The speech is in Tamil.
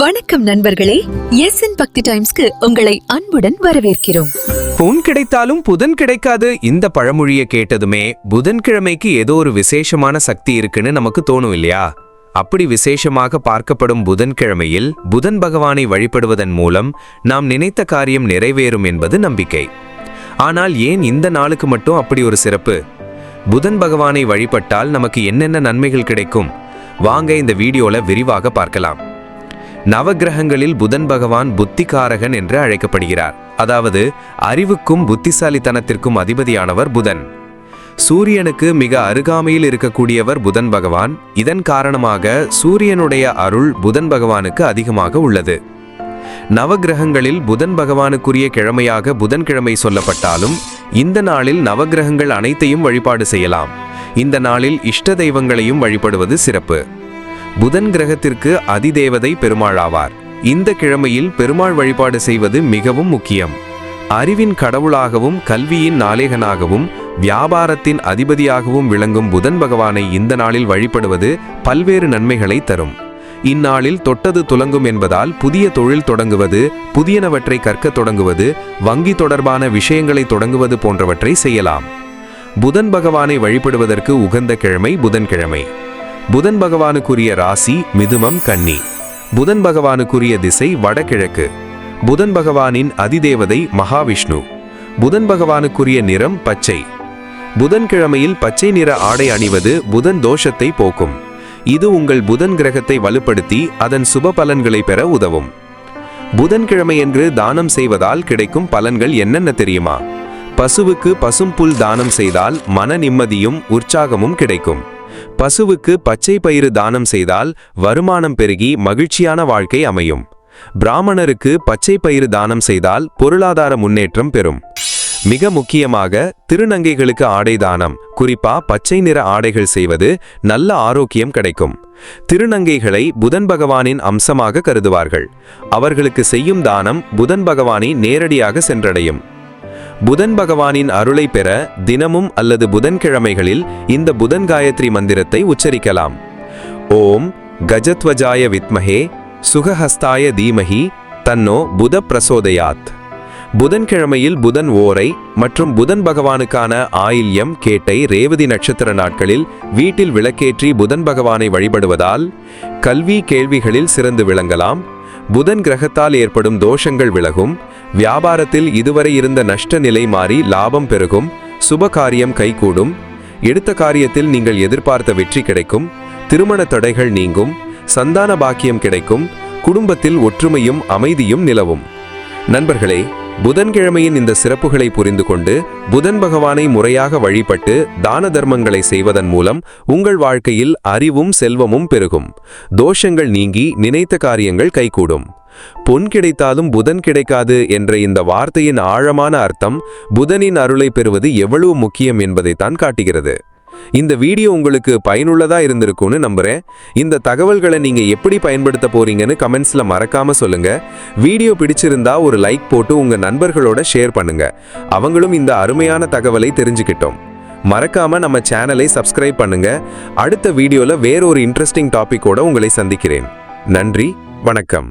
வணக்கம் நண்பர்களே. எஸ் என் பக்தி டைம்ஸ்க்கு உங்களை அன்புடன் வரவேற்கிறோம். பொன் கிடைத்தாலும் புதன் கிடைக்காது இந்த பழமொழியை கேட்டதுமே புதன்கிழமைக்கு ஏதோ ஒரு விசேஷமான சக்தி இருக்குன்னு நமக்கு தோணும் இல்லையா? அப்படி விசேஷமாக பார்க்கப்படும் புதன்கிழமையில் புதன் பகவானை வழிபடுவதன் மூலம் நாம் நினைத்த காரியம் நிறைவேறும் என்பது நம்பிக்கை. ஆனால் ஏன் இந்த நாளுக்கு மட்டும் அப்படி ஒரு சிறப்பு? புதன் பகவானை வழிபட்டால் நமக்கு என்னென்ன நன்மைகள் கிடைக்கும்? வாங்க இந்த வீடியோல விரிவாக பார்க்கலாம். நவக்கிரகங்களில் புதன் பகவான் புத்திகாரகன் என்று அழைக்கப்படுகிறார். அதாவது அறிவுக்கும் புத்திசாலித்தனத்திற்கும் அதிபதியானவர் புதன். சூரியனுக்கு மிக அருகாமையில் இருக்கக்கூடியவர் புதன் பகவான். இதன் காரணமாக சூரியனுடைய அருள் புதன் பகவானுக்கு அதிகமாக உள்ளது. நவக்கிரகங்களில் புதன் பகவானுக்குரிய கிழமையாக புதன்கிழமை சொல்லப்பட்டாலும் இந்த நாளில் நவக்கிரகங்கள் அனைத்தையும் வழிபாடு செய்யலாம். இந்த நாளில் இஷ்ட தெய்வங்களையும் வழிபடுவது சிறப்பு. புதன் கிரகத்திற்கு அதிதேவதை பெருமாள் ஆவார் இந்த கிழமையில் பெருமாள் வழிபாடு செய்வது மிகவும் முக்கியம். அறிவின் கடவுளாகவும் கல்வியின் நாளேகனாகவும் வியாபாரத்தின் அதிபதியாகவும் விளங்கும் புதன் பகவானை இந்த நாளில் வழிபடுவது பல்வேறு நன்மைகளை தரும். இந்நாளில் தொட்டது துலங்கும் என்பதால் புதிய தொழில் தொடங்குவது புதியனவற்றை கற்க தொடங்குவது வங்கி தொடர்பான விஷயங்களை தொடங்குவது போன்றவற்றை செய்யலாம். புதன் பகவானை வழிபடுவதற்கு உகந்த கிழமை புதன்கிழமை. புதன் பகவானுக்குரிய ராசி மிதுமம் கன்னி. புதன் பகவானுக்குரிய திசை வடகிழக்கு. புதன் பகவானின் அதிதேவதை மகாவிஷ்ணு. புதன் பகவானுக்குரிய நிறம் பச்சை. புதன்கிழமையில் பச்சை நிற ஆடை அணிவது புதன் தோஷத்தை போக்கும். இது உங்கள் புதன் கிரகத்தை வலுப்படுத்தி அதன் சுப பலன்களை பெற உதவும். புதன்கிழமையன்று தானம் செய்வதால் கிடைக்கும் பலன்கள் என்னென்ன தெரியுமா? பசுவுக்கு பசும்புல் தானம் செய்தால் மன நிம்மதியும் உற்சாகமும் கிடைக்கும். பசுவுக்கு பச்சை பயிறு தானம் செய்தால் வருமானம் பெருகி மகிழ்ச்சியான வாழ்க்கை அமையும். பிராமணருக்கு பச்சை பயிறு தானம் செய்தால் பொருளாதார முன்னேற்றம் பெறும். மிக முக்கியமாக திருநங்கைகளுக்கு ஆடை தானம் குறிப்பா பச்சை நிற ஆடைகள் செய்வது நல்ல ஆரோக்கியம் கிடைக்கும். திருநங்கைகளை புதன் பகவானின் அம்சமாக கருதுவார்கள். அவர்களுக்கு செய்யும் தானம் புதன் பகவானை நேரடியாக சென்றடையும். புதன் பகவானின் அருளை பெற தினமும் அல்லது புதன்கிழமைகளில் இந்த புதன் காயத்ரி மந்திரத்தை உச்சரிக்கலாம். ஓம் கஜத்வஜாய வித்மஹே சுகஹஸ்தாய தீமஹி தன்னோ புத பிரசோதயாத். புதன்கிழமையில் புதன் ஓரை மற்றும் புதன் பகவானுக்கான ஆயில்யம் கேட்டை ரேவதி நட்சத்திர நாட்களில் வீட்டில் விளக்கேற்றி புதன் பகவானை வழிபடுவதால் கல்வி கேள்விகளில் சிறந்து விளங்கலாம். புதன் கிரகத்தால் ஏற்படும் தோஷங்கள் விலகும். வியாபாரத்தில் இதுவரை இருந்த நஷ்ட நிலை மாறி லாபம் பெருகும். சுப காரியம் கைகூடும். எடுத்த காரியத்தில் நீங்கள் எதிர்பார்த்த வெற்றி கிடைக்கும். திருமண தடைகள் நீங்கும். சந்தான பாக்கியம் கிடைக்கும். குடும்பத்தில் ஒற்றுமையும் அமைதியும் நிலவும். நண்பர்களே புதன்கிழமையின் இந்த சிறப்புகளை புரிந்து கொண்டு புதன் பகவானை முறையாக வழிபட்டு தான தர்மங்களை செய்வதன் மூலம் உங்கள் வாழ்க்கையில் அறிவும் செல்வமும் பெருகும். தோஷங்கள் நீங்கி நினைத்த காரியங்கள் கைகூடும். பொன் கிடைத்தாலும் புதன் கிடைக்காது என்ற இந்த வார்த்தையின் ஆழமான அர்த்தம் புதனின் அருளை பெறுவது எவ்வளவு முக்கியம் என்பதைத்தான் காட்டுகிறது. இந்த வீடியோ உங்களுக்கு பயனுள்ளதாக இருந்திருக்கும்னு நம்புகிறேன் இந்த தகவல்களை நீங்கள் எப்படி பயன்படுத்த போறீங்கன்னு கமெண்ட்ஸில் மறக்காமல் சொல்லுங்கள் வீடியோ பிடிச்சிருந்தா ஒரு லைக் போட்டு உங்கள் நண்பர்களோட ஷேர் பண்ணுங்கள் அவங்களும் இந்த அருமையான தகவலை தெரிஞ்சுக்கிட்டோம். மறக்காம நம்ம சேனலை சப்ஸ்கிரைப் பண்ணுங்க. அடுத்த வீடியோல வேறொரு இன்ட்ரெஸ்டிங் டாபிக்கோட உங்களை சந்திக்கிறேன். நன்றி வணக்கம்.